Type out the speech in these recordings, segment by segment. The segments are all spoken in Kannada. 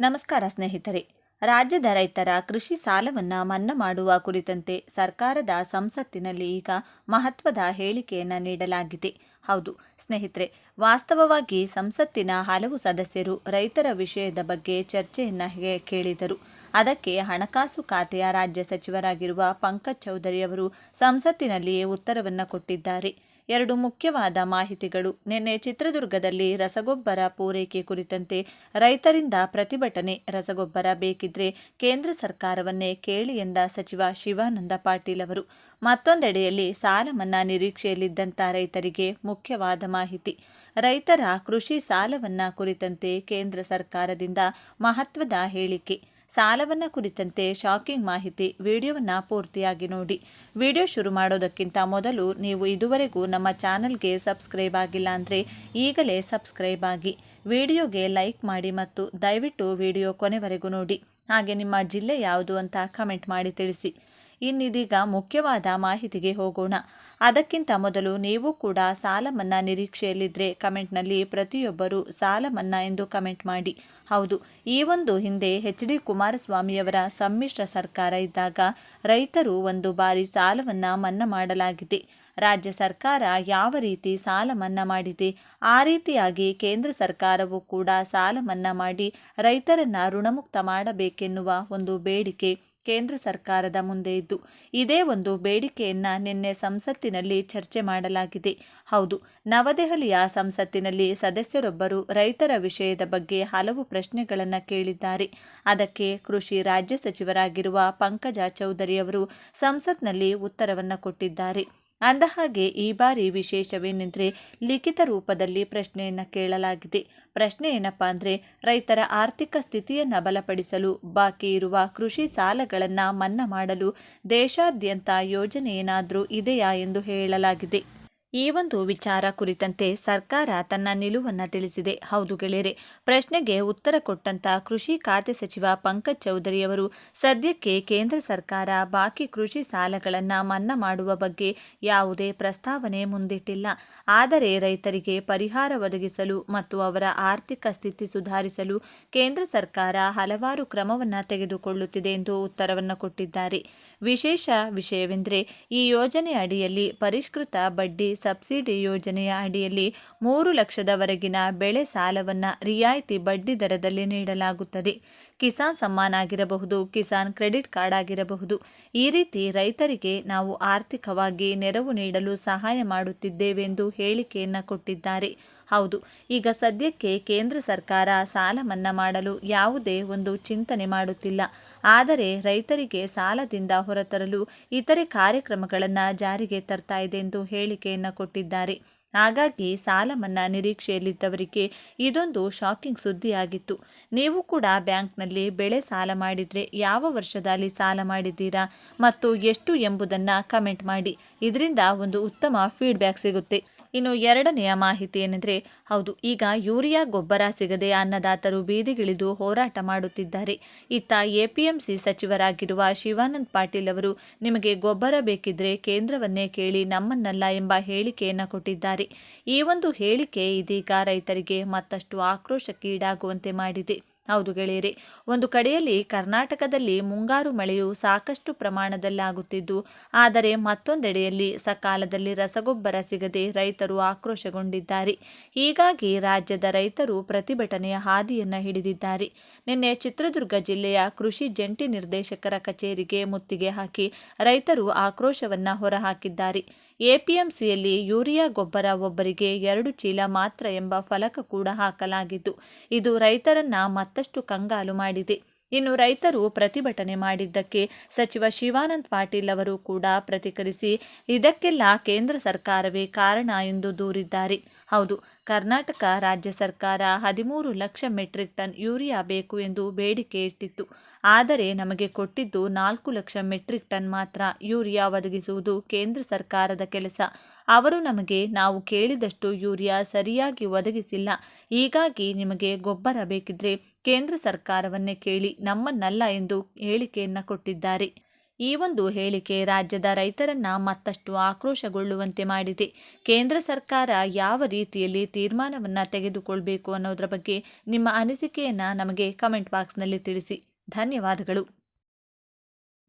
ನಮಸ್ಕಾರ ಸ್ನೇಹಿತರೆ. ರಾಜ್ಯದ ರೈತರ ಕೃಷಿ ಸಾಲವನ್ನು ಮನ್ನಾ ಮಾಡುವ ಕುರಿತಂತೆ ಸರ್ಕಾರದ ಸಂಸತ್ತಿನಲ್ಲಿ ಈಗ ಮಹತ್ವದ ಹೇಳಿಕೆಯನ್ನು ನೀಡಲಾಗಿದೆ. ಹೌದು ಸ್ನೇಹಿತರೆ, ವಾಸ್ತವವಾಗಿ ಸಂಸತ್ತಿನ ಹಲವು ಸದಸ್ಯರು ರೈತರ ವಿಷಯದ ಬಗ್ಗೆ ಚರ್ಚೆಯನ್ನು ಕೇಳಿದರು. ಅದಕ್ಕೆ ಹಣಕಾಸು ಖಾತೆಯ ರಾಜ್ಯ ಸಚಿವರಾಗಿರುವ ಪಂಕಜ್ ಚೌಧರಿ ಅವರು ಸಂಸತ್ತಿನಲ್ಲಿಯೇ ಉತ್ತರವನ್ನು ಕೊಟ್ಟಿದ್ದಾರೆ. ಎರಡು ಮುಖ್ಯವಾದ ಮಾಹಿತಿಗಳು. ನಿನ್ನೆ ಚಿತ್ರದುರ್ಗದಲ್ಲಿ ರಸಗೊಬ್ಬರ ಪೂರೈಕೆ ಕುರಿತಂತೆ ರೈತರಿಂದ ಪ್ರತಿಭಟನೆ. ರಸಗೊಬ್ಬರ ಬೇಕಿದ್ರೆ ಕೇಂದ್ರ ಸರ್ಕಾರವನ್ನೇ ಕೇಳಿ ಎಂದ ಸಚಿವ ಶಿವಾನಂದ ಪಾಟೀಲ್ ಅವರು. ಮತ್ತೊಂದೆಡೆಯಲ್ಲಿ ಸಾಲ ಮನ್ನಾ ನಿರೀಕ್ಷೆಯಲ್ಲಿದ್ದಂಥ ರೈತರಿಗೆ ಮುಖ್ಯವಾದ ಮಾಹಿತಿ. ರೈತರ ಕೃಷಿ ಸಾಲವನ್ನ ಕುರಿತಂತೆ ಕೇಂದ್ರ ಸರ್ಕಾರದಿಂದ ಮಹತ್ವದ ಹೇಳಿಕೆ. ಸಾಲವನ್ನ ಕುರಿತಂತೆ ಶಾಕಿಂಗ್ ಮಾಹಿತಿ, ವಿಡಿಯೋವನ್ನು ಪೂರ್ತಿಯಾಗಿ ನೋಡಿ. ವಿಡಿಯೋ ಶುರು ಮಾಡೋದಕ್ಕಿಂತ ಮೊದಲು ನೀವು ಇದುವರೆಗೂ ನಮ್ಮ ಚಾನಲ್ಗೆ ಸಬ್ಸ್ಕ್ರೈಬ್ ಆಗಿಲ್ಲ ಅಂದರೆ ಈಗಲೇ ಸಬ್ಸ್ಕ್ರೈಬ್ ಆಗಿ. ವಿಡಿಯೋಗೆ ಲೈಕ್ ಮಾಡಿ ಮತ್ತು ದಯವಿಟ್ಟು ವಿಡಿಯೋ ಕೊನೆವರೆಗೂ ನೋಡಿ. ಹಾಗೆ ನಿಮ್ಮ ಜಿಲ್ಲೆ ಯಾವುದು ಅಂತ ಕಮೆಂಟ್ ಮಾಡಿ ತಿಳಿಸಿ. ಇನ್ನಿದೀಗ ಮುಖ್ಯವಾದ ಮಾಹಿತಿಗೆ ಹೋಗೋಣ. ಅದಕ್ಕಿಂತ ಮೊದಲು ನೀವು ಕೂಡ ಸಾಲ ಮನ್ನಾ ನಿರೀಕ್ಷೆಯಲ್ಲಿದ್ದರೆ ಕಮೆಂಟ್ನಲ್ಲಿ ಪ್ರತಿಯೊಬ್ಬರು ಸಾಲ ಮನ್ನಾ ಎಂದು ಕಮೆಂಟ್ ಮಾಡಿ. ಹೌದು, ಈ ಒಂದು ಹಿಂದೆ ಎಚ್ ಡಿ ಕುಮಾರಸ್ವಾಮಿಯವರ ಸಮ್ಮಿಶ್ರ ಸರ್ಕಾರ ಇದ್ದಾಗ ರೈತರು ಒಂದು ಬಾರಿ ಸಾಲವನ್ನು ಮನ್ನಾ ಮಾಡಲಾಗಿದೆ. ರಾಜ್ಯ ಸರ್ಕಾರ ಯಾವ ರೀತಿ ಸಾಲ ಮನ್ನಾ ಮಾಡಿದೆ, ಆ ರೀತಿಯಾಗಿ ಕೇಂದ್ರ ಸರ್ಕಾರವು ಕೂಡ ಸಾಲ ಮನ್ನಾ ಮಾಡಿ ರೈತರನ್ನ ಋಣಮುಕ್ತ ಮಾಡಬೇಕೆನ್ನುವ ಒಂದು ಬೇಡಿಕೆ ಕೇಂದ್ರ ಸರ್ಕಾರದ ಮುಂದೆ ಇದ್ದು, ಇದೇ ಒಂದು ಬೇಡಿಕೆಯನ್ನ ನಿನ್ನೆ ಸಂಸತ್ತಿನಲ್ಲಿ ಚರ್ಚೆ ಮಾಡಲಾಗಿದೆ. ಹೌದು, ನವದೆಹಲಿಯ ಸಂಸತ್ತಿನಲ್ಲಿ ಸದಸ್ಯರೊಬ್ಬರು ರೈತರ ವಿಷಯದ ಬಗ್ಗೆ ಹಲವು ಪ್ರಶ್ನೆಗಳನ್ನು ಕೇಳಿದ್ದಾರೆ. ಅದಕ್ಕೆ ಕೃಷಿ ರಾಜ್ಯ ಸಚಿವರಾಗಿರುವ ಪಂಕಜ ಚೌಧರಿ ಅವರು ಸಂಸತ್ನಲ್ಲಿ ಉತ್ತರವನ್ನು ಕೊಟ್ಟಿದ್ದಾರೆ. ಅಂದಹಾಗೆ ಈ ಬಾರಿ ವಿಶೇಷವೇನೆಂದರೆ ಲಿಖಿತ ರೂಪದಲ್ಲಿ ಪ್ರಶ್ನೆಯನ್ನು ಕೇಳಲಾಗಿದೆ. ಪ್ರಶ್ನೆ ಏನಪ್ಪಾ ಅಂದರೆ ರೈತರ ಆರ್ಥಿಕ ಸ್ಥಿತಿಯನ್ನು ಬಲಪಡಿಸಲು ಬಾಕಿ ಇರುವ ಕೃಷಿ ಸಾಲಗಳನ್ನು ಮನ್ನಾ ಮಾಡಲು ದೇಶಾದ್ಯಂತ ಯೋಜನೆ ಏನಾದರೂ ಇದೆಯಾ ಎಂದು ಹೇಳಲಾಗಿದೆ. ಈ ಒಂದು ವಿಚಾರ ಕುರಿತಂತೆ ಸರ್ಕಾರ ತನ್ನ ನಿಲುವನ್ನು ತಿಳಿಸಿದೆ. ಹೌದು ಗೆಳೆಯರೆ, ಪ್ರಶ್ನೆಗೆ ಉತ್ತರ ಕೊಟ್ಟಂತ ಕೃಷಿ ಖಾತೆ ಸಚಿವ ಪಂಕಜ್ ಚೌಧರಿ ಅವರು ಸದ್ಯಕ್ಕೆ ಕೇಂದ್ರ ಸರ್ಕಾರ ಬಾಕಿ ಕೃಷಿ ಸಾಲಗಳನ್ನು ಮನ್ನಾ ಮಾಡುವ ಬಗ್ಗೆ ಯಾವುದೇ ಪ್ರಸ್ತಾವನೆ ಮುಂದಿಟ್ಟಿಲ್ಲ. ಆದರೆ ರೈತರಿಗೆ ಪರಿಹಾರ ಒದಗಿಸಲು ಮತ್ತು ಅವರ ಆರ್ಥಿಕ ಸ್ಥಿತಿ ಸುಧಾರಿಸಲು ಕೇಂದ್ರ ಸರ್ಕಾರ ಹಲವಾರು ಕ್ರಮವನ್ನು ತೆಗೆದುಕೊಳ್ಳುತ್ತಿದೆ ಎಂದು ಉತ್ತರವನ್ನು ಕೊಟ್ಟಿದ್ದಾರೆ. ವಿಶೇಷ ವಿಷಯವೆಂದರೆ ಈ ಯೋಜನೆ ಅಡಿಯಲ್ಲಿ ಪರಿಷ್ಕೃತ ಬಡ್ಡಿ ಸಬ್ಸಿಡಿ ಯೋಜನೆಯ ಅಡಿಯಲ್ಲಿ ಮೂರು ಲಕ್ಷದವರೆಗಿನ ಬೆಳೆ ಸಾಲವನ್ನು ರಿಯಾಯಿತಿ ಬಡ್ಡಿ ದರದಲ್ಲಿ ನೀಡಲಾಗುತ್ತದೆ. ಕಿಸಾನ್ ಸಮ್ಮಾನ್ ಆಗಿರಬಹುದು, ಕಿಸಾನ್ ಕ್ರೆಡಿಟ್ ಕಾರ್ಡ್ ಆಗಿರಬಹುದು. ಈ ರೀತಿ ರೈತರಿಗೆ ನಾವು ಆರ್ಥಿಕವಾಗಿ ನೆರವು ನೀಡಲು ಸಹಾಯ ಮಾಡುತ್ತಿದ್ದೇವೆಂದು ಹೇಳಿಕೆಯನ್ನು ಕೊಟ್ಟಿದ್ದಾರೆ. ಹೌದು. ಈಗ ಸದ್ಯಕ್ಕೆ ಕೇಂದ್ರ ಸರ್ಕಾರ ಸಾಲ ಮನ್ನಾ ಮಾಡಲು ಯಾವುದೇ ಒಂದು ಚಿಂತನೆ ಮಾಡುತ್ತಿಲ್ಲ. ಆದರೆ ರೈತರಿಗೆ ಸಾಲದಿಂದ ಹೊರತರಲು ಇತರೆ ಕಾರ್ಯಕ್ರಮಗಳನ್ನು ಜಾರಿಗೆ ತರ್ತಾ ಇದೆ ಎಂದು ಹೇಳಿಕೆಯನ್ನು ಕೊಟ್ಟಿದ್ದಾರೆ. ಹಾಗಾಗಿ ಸಾಲ ಮನ್ನಾ ನಿರೀಕ್ಷೆಯಲ್ಲಿದ್ದವರಿಗೆ ಇದೊಂದು ಶಾಕಿಂಗ್ ಸುದ್ದಿಯಾಗಿತ್ತು. ನೀವು ಕೂಡ ಬ್ಯಾಂಕ್ನಲ್ಲಿ ಬೆಳೆ ಸಾಲ ಮಾಡಿದರೆ ಯಾವ ವರ್ಷದಲ್ಲಿ ಸಾಲ ಮಾಡಿದ್ದೀರಾ ಮತ್ತು ಎಷ್ಟು ಎಂಬುದನ್ನು ಕಮೆಂಟ್ ಮಾಡಿ. ಇದರಿಂದ ಒಂದು ಉತ್ತಮ ಫೀಡ್ಬ್ಯಾಕ್ ಸಿಗುತ್ತೆ. ಇನ್ನು ಎರಡನೆಯ ಮಾಹಿತಿ ಏನೆಂದರೆ, ಹೌದು, ಈಗ ಯೂರಿಯಾ ಗೊಬ್ಬರ ಸಿಗದೆ ಅನ್ನದಾತರು ಬೀದಿಗಿಳಿದು ಹೋರಾಟ ಮಾಡುತ್ತಿದ್ದಾರೆ. ಇತ್ತ ಎಪಿಎಂಸಿ ಸಚಿವರಾಗಿರುವ ಶಿವಾನಂದ್ ಪಾಟೀಲ್ ಅವರು ನಿಮಗೆ ಗೊಬ್ಬರ ಬೇಕಿದ್ರೆ ಕೇಂದ್ರವನ್ನೇ ಕೇಳಿ ನಮ್ಮನ್ನಲ್ಲ ಎಂಬ ಹೇಳಿಕೆಯನ್ನು ಕೊಟ್ಟಿದ್ದಾರೆ. ಈ ಒಂದು ಹೇಳಿಕೆ ಇದೀಗ ರೈತರಿಗೆ ಮತ್ತಷ್ಟು ಆಕ್ರೋಶಕ್ಕೀಡಾಗುವಂತೆ ಮಾಡಿದೆ. ಹೌದು ಗೆಳೆಯರೆ, ಒಂದು ಕಡೆಯಲ್ಲಿ ಕರ್ನಾಟಕದಲ್ಲಿ ಮುಂಗಾರು ಮಳೆಯು ಸಾಕಷ್ಟು ಪ್ರಮಾಣದಲ್ಲಾಗುತ್ತಿದ್ದು, ಆದರೆ ಮತ್ತೊಂದೆಡೆಯಲ್ಲಿ ಸಕಾಲದಲ್ಲಿ ರಸಗೊಬ್ಬರ ಸಿಗದೆ ರೈತರು ಆಕ್ರೋಶಗೊಂಡಿದ್ದಾರೆ. ಹೀಗಾಗಿ ರಾಜ್ಯದ ರೈತರು ಪ್ರತಿಭಟನೆಯ ಹಾದಿಯನ್ನು ಹಿಡಿದಿದ್ದಾರೆ. ನಿನ್ನೆ ಚಿತ್ರದುರ್ಗ ಜಿಲ್ಲೆಯ ಕೃಷಿ ಜಂಟಿ ನಿರ್ದೇಶಕರ ಕಚೇರಿಗೆ ಮುತ್ತಿಗೆ ಹಾಕಿ ರೈತರು ಆಕ್ರೋಶವನ್ನು ಹೊರಹಾಕಿದ್ದಾರೆ. ಎಪಿಎಂಸಿಯಲ್ಲಿ ಯೂರಿಯಾ ಗೊಬ್ಬರ ಒಬ್ಬರಿಗೆ ಎರಡು ಚೀಲ ಮಾತ್ರ ಎಂಬ ಫಲಕ ಕೂಡ ಹಾಕಲಾಗಿದ್ದು, ಇದು ರೈತರನ್ನ ಮತ್ತಷ್ಟು ಕಂಗಾಲು ಮಾಡಿದೆ. ಇನ್ನು ರೈತರು ಪ್ರತಿಭಟನೆ ಮಾಡಿದ್ದಕ್ಕೆ ಸಚಿವ ಶಿವಾನಂದ್ ಪಾಟೀಲ್ ಅವರು ಕೂಡ ಪ್ರತಿಕರಿಸಿ ಇದಕ್ಕೆಲ್ಲ ಕೇಂದ್ರ ಸರ್ಕಾರವೇ ಕಾರಣ ಎಂದು ದೂರಿದ್ದಾರೆ. ಹೌದು, ಕರ್ನಾಟಕ ರಾಜ್ಯ ಸರ್ಕಾರ ಹದಿಮೂರು ಲಕ್ಷ ಮೆಟ್ರಿಕ್ ಟನ್ ಯೂರಿಯಾ ಬೇಕು ಎಂದು ಬೇಡಿಕೆ ಇಟ್ಟಿತ್ತು. ಆದರೆ ನಮಗೆ ಕೊಟ್ಟಿದ್ದು ನಾಲ್ಕು ಲಕ್ಷ ಮೆಟ್ರಿಕ್ ಟನ್ ಮಾತ್ರ. ಯೂರಿಯಾ ಒದಗಿಸುವುದು ಕೇಂದ್ರ ಸರ್ಕಾರದ ಕೆಲಸ. ಅವರು ನಮಗೆ ನಾವು ಕೇಳಿದಷ್ಟು ಯೂರಿಯಾ ಸರಿಯಾಗಿ ಒದಗಿಸಿಲ್ಲ. ಹೀಗಾಗಿ ನಿಮಗೆ ಗೊಬ್ಬರ ಬೇಕಿದ್ರೆ ಕೇಂದ್ರ ಸರ್ಕಾರವನ್ನೇ ಕೇಳಿ ನಮ್ಮನ್ನಲ್ಲ ಎಂದು ಹೇಳಿಕೆಯನ್ನು ಕೊಟ್ಟಿದ್ದಾರೆ. ಈ ಒಂದು ಹೇಳಿಕೆ ರಾಜ್ಯದ ರೈತರನ್ನ ಮತ್ತಷ್ಟು ಆಕ್ರೋಶಗೊಳ್ಳುವಂತೆ ಮಾಡಿದೆ. ಕೇಂದ್ರ ಸರ್ಕಾರ ಯಾವ ರೀತಿಯಲ್ಲಿ ತೀರ್ಮಾನವನ್ನು ತೆಗೆದುಕೊಳ್ಬೇಕು ಅನ್ನೋದರ ಬಗ್ಗೆ ನಿಮ್ಮ ಅನಿಸಿಕೆಯನ್ನು ನಮಗೆ ಕಮೆಂಟ್ ಬಾಕ್ಸ್ನಲ್ಲಿ ತಿಳಿಸಿ. ಧನ್ಯವಾದಗಳು.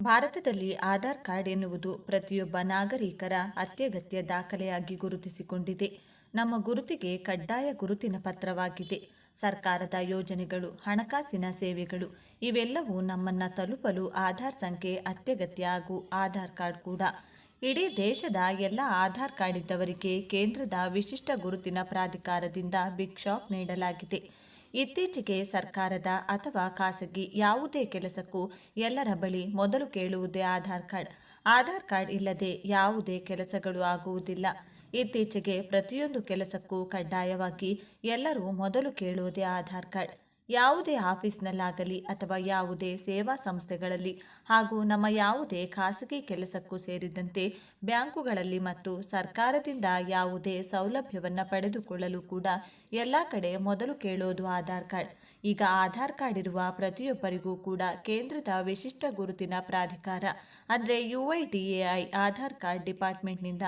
ಭಾರತದಲ್ಲಿ ಆಧಾರ್ ಕಾರ್ಡ್ ಎನ್ನುವುದು ಪ್ರತಿಯೊಬ್ಬ ನಾಗರಿಕರ ಅತ್ಯಗತ್ಯ ದಾಖಲೆಯಾಗಿ ಗುರುತಿಸಿಕೊಂಡಿದೆ. ನಮ್ಮ ಗುರುತಿಗೆ ಕಡ್ಡಾಯ ಗುರುತಿನ ಪತ್ರವಾಗಿದೆ. ಸರ್ಕಾರದ ಯೋಜನೆಗಳು, ಹಣಕಾಸಿನ ಸೇವೆಗಳು, ಇವೆಲ್ಲವೂ ನಮ್ಮನ್ನ ತಲುಪಲು ಆಧಾರ್ ಸಂಖ್ಯೆ ಅತ್ಯಗತ್ಯ ಹಾಗೂ ಆಧಾರ್ ಕಾರ್ಡ್ ಕೂಡ. ಇಡೀ ದೇಶದ ಎಲ್ಲ ಆಧಾರ್ ಕಾರ್ಡ್ ಇದ್ದವರಿಗೆ ಕೇಂದ್ರದ ವಿಶಿಷ್ಟ ಗುರುತಿನ ಪ್ರಾಧಿಕಾರದಿಂದ ಬಿಗ್ ಶಾಕ್ ನೀಡಲಾಗಿದೆ. ಇತ್ತೀಚೆಗೆ ಸರ್ಕಾರದ ಅಥವಾ ಖಾಸಗಿ ಯಾವುದೇ ಕೆಲಸಕ್ಕೂ ಎಲ್ಲರ ಬಳಿ ಮೊದಲು ಕೇಳುವುದೇ ಆಧಾರ್ ಕಾರ್ಡ್. ಆಧಾರ್ ಕಾರ್ಡ್ ಇಲ್ಲದೆ ಯಾವುದೇ ಕೆಲಸಗಳು ಆಗುವುದಿಲ್ಲ. ಇತ್ತೀಚೆಗೆ ಪ್ರತಿಯೊಂದು ಕೆಲಸಕ್ಕೂ ಕಡ್ಡಾಯವಾಗಿ ಎಲ್ಲರೂ ಮೊದಲು ಕೇಳುವುದೇ ಆಧಾರ್ ಕಾರ್ಡ್. ಯಾವುದೇ ಆಫೀಸ್ನಲ್ಲಾಗಲಿ ಅಥವಾ ಯಾವುದೇ ಸೇವಾ ಸಂಸ್ಥೆಗಳಲ್ಲಿ ಹಾಗೂ ನಮ್ಮ ಯಾವುದೇ ಖಾಸಗಿ ಕೆಲಸಕ್ಕೂ ಸೇರಿದಂತೆ ಬ್ಯಾಂಕುಗಳಲ್ಲಿ ಮತ್ತು ಸರ್ಕಾರದಿಂದ ಯಾವುದೇ ಸೌಲಭ್ಯವನ್ನು ಪಡೆದುಕೊಳ್ಳಲು ಕೂಡ ಎಲ್ಲ ಕಡೆ ಮೊದಲು ಕೇಳೋದು ಆಧಾರ್ ಕಾರ್ಡ್. ಈಗ ಆಧಾರ್ ಕಾರ್ಡ್ ಇರುವ ಪ್ರತಿಯೊಬ್ಬರಿಗೂ ಕೂಡ ಕೇಂದ್ರದ ವಿಶಿಷ್ಟ ಗುರುತಿನ ಪ್ರಾಧಿಕಾರ, ಅಂದರೆ U I D A I, Aadhaar card ಡಿಪಾರ್ಟ್ಮೆಂಟ್ನಿಂದ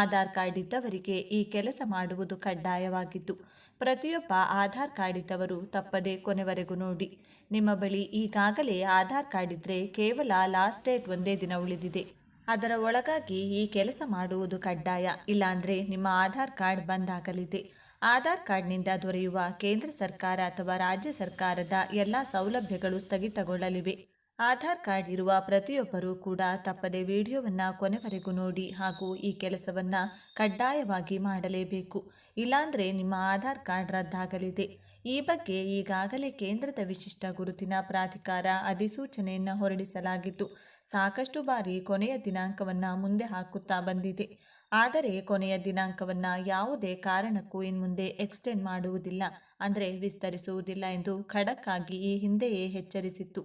Aadhaar card ಇದ್ದವರಿಗೆ ಈ ಕೆಲಸ ಮಾಡುವುದು ಕಡ್ಡಾಯವಾಗಿದ್ದು ಪ್ರತಿಯೊಬ್ಬ ಆಧಾರ್ ಕಾರ್ಡ್ ಇದ್ದವರು ತಪ್ಪದೆ ಕೊನೆವರೆಗೂ ನೋಡಿ. ನಿಮ್ಮ ಬಳಿ ಈಗಾಗಲೇ ಆಧಾರ್ ಕಾರ್ಡ್ ಇದ್ರೆ ಕೇವಲ ಲಾಸ್ಟ್ ಡೇಟ್ ಒಂದೇ ದಿನ ಉಳಿದಿದೆ. ಅದರ ಒಳಗಾಗಿ ಈ ಕೆಲಸ ಮಾಡುವುದು ಕಡ್ಡಾಯ. ಇಲ್ಲಾಂದರೆ ನಿಮ್ಮ ಆಧಾರ್ ಕಾರ್ಡ್ ಬಂದ್ ಆಗಲಿದೆ. ಆಧಾರ್ ಕಾರ್ಡ್ನಿಂದ ದೊರೆಯುವ ಕೇಂದ್ರ ಸರ್ಕಾರ ಅಥವಾ ರಾಜ್ಯ ಸರ್ಕಾರದ ಎಲ್ಲ ಸೌಲಭ್ಯಗಳು ಸ್ಥಗಿತಗೊಳ್ಳಲಿವೆ. ಆಧಾರ್ ಕಾರ್ಡ್ ಇರುವ ಪ್ರತಿಯೊಬ್ಬರೂ ಕೂಡ ತಪ್ಪದೆ ವಿಡಿಯೋವನ್ನು ಕೊನೆವರೆಗೂ ನೋಡಿ ಹಾಗೂ ಈ ಕೆಲಸವನ್ನು ಕಡ್ಡಾಯವಾಗಿ ಮಾಡಲೇಬೇಕು. ಇಲ್ಲಾಂದರೆ ನಿಮ್ಮ ಆಧಾರ್ ಕಾರ್ಡ್ ರದ್ದಾಗಲಿದೆ. ಈ ಬಗ್ಗೆ ಈಗಾಗಲೇ ಕೇಂದ್ರದ ವಿಶಿಷ್ಟ ಗುರುತಿನ ಪ್ರಾಧಿಕಾರ ಅಧಿಸೂಚನೆಯನ್ನು ಹೊರಡಿಸಲಾಗಿದ್ದು, ಸಾಕಷ್ಟು ಬಾರಿ ಕೊನೆಯ ದಿನಾಂಕವನ್ನು ಮುಂದೆ ಹಾಕುತ್ತಾ ಬಂದಿದೆ. ಆದರೆ ಕೊನೆಯ ದಿನಾಂಕವನ್ನು ಯಾವುದೇ ಕಾರಣಕ್ಕೂ ಇನ್ಮುಂದೆ ಎಕ್ಸ್ಟೆಂಡ್ ಮಾಡುವುದಿಲ್ಲ, ಅಂದರೆ ವಿಸ್ತರಿಸುವುದಿಲ್ಲ ಎಂದು ಖಡಕ್ ಆಗಿ ಈ ಹಿಂದೆಯೇ ಎಚ್ಚರಿಸಿತ್ತು.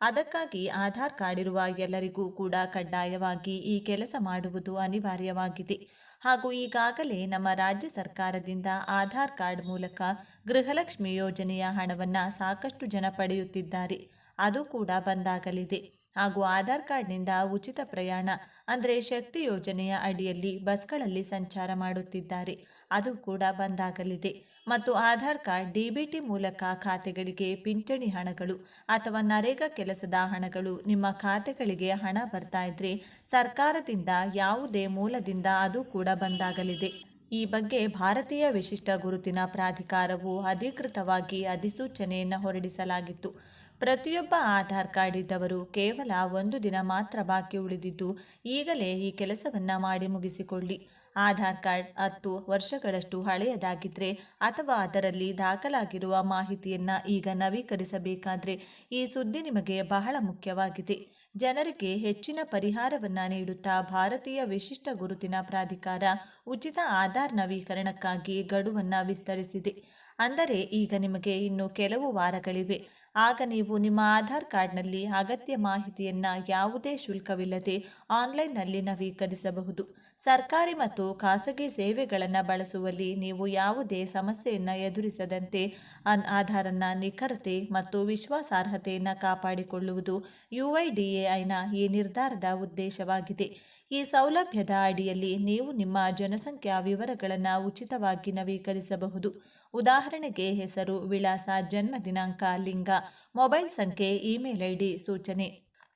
ಅದಕ್ಕಾಗಿ ಆಧಾರ್ ಕಾರ್ಡ್ ಇರುವ ಎಲ್ಲರಿಗೂ ಕೂಡ ಕಡ್ಡಾಯವಾಗಿ ಈ ಕೆಲಸ ಮಾಡುವುದು ಅನಿವಾರ್ಯವಾಗಿದೆ. ಹಾಗೂ ಈಗಾಗಲೇ ನಮ್ಮ ರಾಜ್ಯ ಸರ್ಕಾರದಿಂದ ಆಧಾರ್ ಕಾರ್ಡ್ ಮೂಲಕ ಗೃಹಲಕ್ಷ್ಮಿ ಯೋಜನೆಯ ಹಣವನ್ನು ಸಾಕಷ್ಟು ಜನ ಪಡೆಯುತ್ತಿದ್ದಾರೆ. ಅದು ಕೂಡ ಬಂದಾಗಲಿದೆ. ಹಾಗೂ ಆಧಾರ್ ಕಾರ್ಡ್ನಿಂದ ಉಚಿತ ಪ್ರಯಾಣ, ಅಂದರೆ ಶಕ್ತಿ ಯೋಜನೆಯ ಅಡಿಯಲ್ಲಿ ಬಸ್ಗಳಲ್ಲಿ ಸಂಚಾರ ಮಾಡುತ್ತಿದ್ದಾರೆ. ಅದು ಕೂಡ ಬಂದಾಗಲಿದೆ. ಮತ್ತು ಆಧಾರ್ ಕಾರ್ಡ್ ಡಿಬಿಟಿ ಮೂಲಕ ಖಾತೆಗಳಿಗೆ ಪಿಂಚಣಿ ಹಣಗಳು ಅಥವಾ ನರೇಗಾ ಕೆಲಸದ ಹಣಗಳು ನಿಮ್ಮ ಖಾತೆಗಳಿಗೆ ಹಣ ಬರ್ತಾ ಇದ್ರೆ ಸರ್ಕಾರದಿಂದ ಯಾವುದೇ ಮೂಲದಿಂದ ಅದು ಕೂಡ ಬಂದಾಗಲಿದೆ. ಈ ಬಗ್ಗೆ ಭಾರತೀಯ ವಿಶಿಷ್ಟ ಗುರುತಿನ ಪ್ರಾಧಿಕಾರವು ಅಧಿಕೃತವಾಗಿ ಅಧಿಸೂಚನೆಯನ್ನು ಹೊರಡಿಸಲಾಗಿತ್ತು. ಪ್ರತಿಯೊಬ್ಬ ಆಧಾರ್ ಕಾರ್ಡ್ ಇದ್ದವರು ಕೇವಲ ಒಂದು ದಿನ ಮಾತ್ರ ಬಾಕಿ ಉಳಿದಿದ್ದು, ಈಗಲೇ ಈ ಕೆಲಸವನ್ನು ಮಾಡಿ ಮುಗಿಸಿಕೊಳ್ಳಿ. ಆಧಾರ್ ಕಾರ್ಡ್ ಹತ್ತು ವರ್ಷಗಳಷ್ಟು ಹಳೆಯದಾಗಿದ್ದರೆ ಅಥವಾ ಅದರಲ್ಲಿ ದಾಖಲಾಗಿರುವ ಮಾಹಿತಿಯನ್ನು ಈಗ ನವೀಕರಿಸಬೇಕಾದರೆ ಈ ಸುದ್ದಿ ನಿಮಗೆ ಬಹಳ ಮುಖ್ಯವಾಗಿದೆ. ಜನರಿಗೆ ಹೆಚ್ಚಿನ ಪರಿಹಾರವನ್ನು ನೀಡುತ್ತಾ ಭಾರತೀಯ ವಿಶಿಷ್ಟ ಗುರುತಿನ ಪ್ರಾಧಿಕಾರ ಉಚಿತ ಆಧಾರ್ ನವೀಕರಣಕ್ಕಾಗಿ ಗಡುವನ್ನು ವಿಸ್ತರಿಸಿದೆ. ಅಂದರೆ ಈಗ ನಿಮಗೆ ಇನ್ನು ಕೆಲವು ವಾರಗಳಿವೆ. ಆಗ ನೀವು ನಿಮ್ಮ ಆಧಾರ್ ಕಾರ್ಡ್ನಲ್ಲಿ ಅಗತ್ಯ ಮಾಹಿತಿಯನ್ನು ಯಾವುದೇ ಶುಲ್ಕವಿಲ್ಲದೆ ಆನ್ಲೈನ್ನಲ್ಲಿ ನವೀಕರಿಸಬಹುದು. ಸರ್ಕಾರಿ ಮತ್ತು ಖಾಸಗಿ ಸೇವೆಗಳನ್ನು ಬಳಸುವಲ್ಲಿ ನೀವು ಯಾವುದೇ ಸಮಸ್ಯೆಯನ್ನು ಎದುರಿಸದಂತೆ ಅನ್ ಆಧಾರನ ನಿಖರತೆ ಮತ್ತು ವಿಶ್ವಾಸಾರ್ಹತೆಯನ್ನು ಕಾಪಾಡಿಕೊಳ್ಳುವುದು ಯುಐಡಿಎಐನ ಈ ನಿರ್ಧಾರದ ಉದ್ದೇಶವಾಗಿದೆ. ಈ ಸೌಲಭ್ಯದ ಅಡಿಯಲ್ಲಿ ನೀವು ನಿಮ್ಮ ಜನಸಂಖ್ಯಾ ವಿವರಗಳನ್ನು ಉಚಿತವಾಗಿ ನವೀಕರಿಸಬಹುದು. ಉದಾಹರಣೆಗೆ ಹೆಸರು, ವಿಳಾಸ, ಜನ್ಮ ದಿನಾಂಕ, ಲಿಂಗ, ಮೊಬೈಲ್ ಸಂಖ್ಯೆ, ಇಮೇಲ್ ಐ ಡಿ ಸೂಚನೆ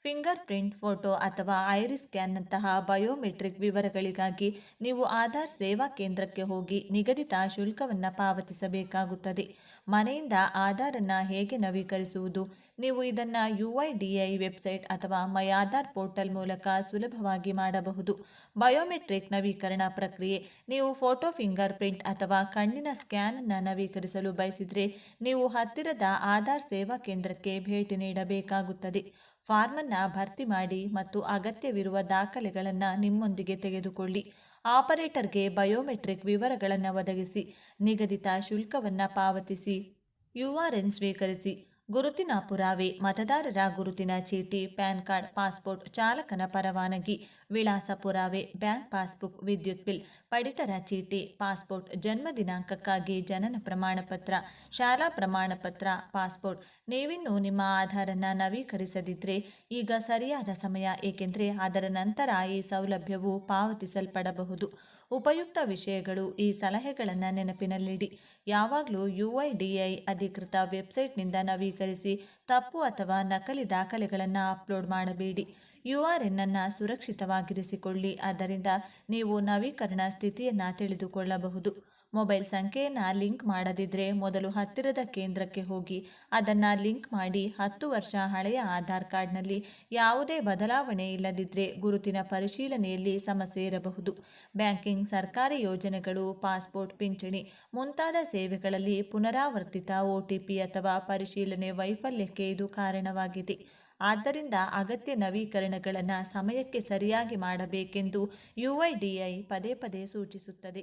ಫಿಂಗರ್ ಪ್ರಿಂಟ್ ಫೋಟೋ ಅಥವಾ ಐರಿಸ್ ಸ್ಕ್ಯಾನ್ನಂತಹ ಬಯೋಮೆಟ್ರಿಕ್ ವಿವರಗಳಿಗಾಗಿ ನೀವು ಆಧಾರ್ ಸೇವಾ ಕೇಂದ್ರಕ್ಕೆ ಹೋಗಿ ನಿಗದಿತ ಶುಲ್ಕವನ್ನು ಪಾವತಿಸಬೇಕಾಗುತ್ತದೆ. ಮನೆಯಿಂದ ಆಧಾರನ್ನು ಹೇಗೆ ನವೀಕರಿಸುವುದು? ನೀವು ಇದನ್ನು U I D I website ಅಥವಾ ಮೈ ಆಧಾರ್ ಪೋರ್ಟಲ್ ಮೂಲಕ ಸುಲಭವಾಗಿ ಮಾಡಬಹುದು. ಬಯೋಮೆಟ್ರಿಕ್ ನವೀಕರಣ ಪ್ರಕ್ರಿಯೆ. ನೀವು ಫೋಟೋ ಫಿಂಗರ್ ಪ್ರಿಂಟ್ ಅಥವಾ ಕಣ್ಣಿನ ಸ್ಕ್ಯಾನನ್ನು ನವೀಕರಿಸಲು ಬಯಸಿದರೆ, ನೀವು ಹತ್ತಿರದ ಆಧಾರ್ ಸೇವಾ ಕೇಂದ್ರಕ್ಕೆ ಭೇಟಿ ನೀಡಬೇಕಾಗುತ್ತದೆ. ಫಾರ್ಮನ್ನು ಭರ್ತಿ ಮಾಡಿ ಮತ್ತು ಅಗತ್ಯವಿರುವ ದಾಖಲೆಗಳನ್ನು ನಿಮ್ಮೊಂದಿಗೆ ತೆಗೆದುಕೊಳ್ಳಿ. ಆಪರೇಟರ್ಗೆ ಬಯೋಮೆಟ್ರಿಕ್ ವಿವರಗಳನ್ನು ಒದಗಿಸಿ, ನಿಗದಿತ ಶುಲ್ಕವನ್ನು ಪಾವತಿಸಿ, ಯು ಆರ್ ಎನ್ ಸ್ವೀಕರಿಸಿ. ಗುರುತಿನ ಪುರಾವೆ, ಮತದಾರರ ಗುರುತಿನ ಚೀಟಿ, ಪ್ಯಾನ್ ಕಾರ್ಡ್, ಪಾಸ್ಪೋರ್ಟ್, ಚಾಲಕನ ಪರವಾನಗಿ, ವಿಳಾಸ ಪುರಾವೆ, ಬ್ಯಾಂಕ್ ಪಾಸ್ಬುಕ್, ವಿದ್ಯುತ್ ಬಿಲ್, ಪಡಿತರ ಚೀಟಿ, ಪಾಸ್ಪೋರ್ಟ್, ಜನ್ಮ ದಿನಾಂಕಕ್ಕಾಗಿ ಜನನ ಪ್ರಮಾಣಪತ್ರ ಶಾಲಾ ಪ್ರಮಾಣಪತ್ರ ಪಾಸ್ಪೋರ್ಟ್. ನೀವಿನ್ನೂ ನಿಮ್ಮ ಆಧಾರನ್ನು ನವೀಕರಿಸದಿದ್ದರೆ ಈಗ ಸರಿಯಾದ ಸಮಯ, ಏಕೆಂದರೆ ಅದರ ನಂತರ ಈ ಸೌಲಭ್ಯವು ಪಾವತಿಸಲ್ಪಡಬಹುದು. ಉಪಯುಕ್ತ ವಿಷಯಗಳು ಈ ಸಲಹೆಗಳನ್ನು ನೆನಪಿನಲ್ಲಿಡಿ. ಯಾವಾಗಲೂ ಯು ಐ ಡಿ ಐ ಅಧಿಕೃತ ವೆಬ್ಸೈಟ್ನಿಂದ ನವೀಕರಿಸಿ ತಪ್ಪು ಅಥವಾ ನಕಲಿ ದಾಖಲೆಗಳನ್ನು ಅಪ್ಲೋಡ್ ಮಾಡಬೇಡಿ. ಯು ಆರ್ ಎನ್ನನ್ನು ಸುರಕ್ಷಿತವಾಗಿರಿಸಿಕೊಳ್ಳಿ. ಆದ್ದರಿಂದ ನೀವು ನವೀಕರಣ ಸ್ಥಿತಿಯನ್ನು ತಿಳಿದುಕೊಳ್ಳಬಹುದು. ಮೊಬೈಲ್ ಸಂಖ್ಯೆಯನ್ನು ಲಿಂಕ್ ಮಾಡದಿದ್ದರೆ ಮೊದಲು ಹತ್ತಿರದ ಕೇಂದ್ರಕ್ಕೆ ಹೋಗಿ ಅದನ್ನು ಲಿಂಕ್ ಮಾಡಿ ಹತ್ತು ವರ್ಷ ಹಳೆಯ ಆಧಾರ್ ಕಾರ್ಡ್ನಲ್ಲಿ ಯಾವುದೇ ಬದಲಾವಣೆ ಇಲ್ಲದಿದ್ದರೆ ಗುರುತಿನ ಪರಿಶೀಲನೆಯಲ್ಲಿ ಸಮಸ್ಯೆ ಇರಬಹುದು. ಬ್ಯಾಂಕಿಂಗ್ ಸರ್ಕಾರಿ ಯೋಜನೆಗಳು, ಪಾಸ್ಪೋರ್ಟ್ ಪಿಂಚಣಿ ಮುಂತಾದ ಸೇವೆಗಳಲ್ಲಿ ಪುನರಾವರ್ತಿತ ಒ ಟಿ ಪಿ ಅಥವಾ ಪರಿಶೀಲನೆ ವೈಫಲ್ಯಕ್ಕೆ ಇದು ಕಾರಣವಾಗಿದೆ. ಆದ್ದರಿಂದ ಅಗತ್ಯ ನವೀಕರಣಗಳನ್ನು ಸಮಯಕ್ಕೆ ಸರಿಯಾಗಿ ಮಾಡಬೇಕೆಂದು ಯುಐಡಿಐ ಪದೇ ಪದೇ ಸೂಚಿಸುತ್ತದೆ.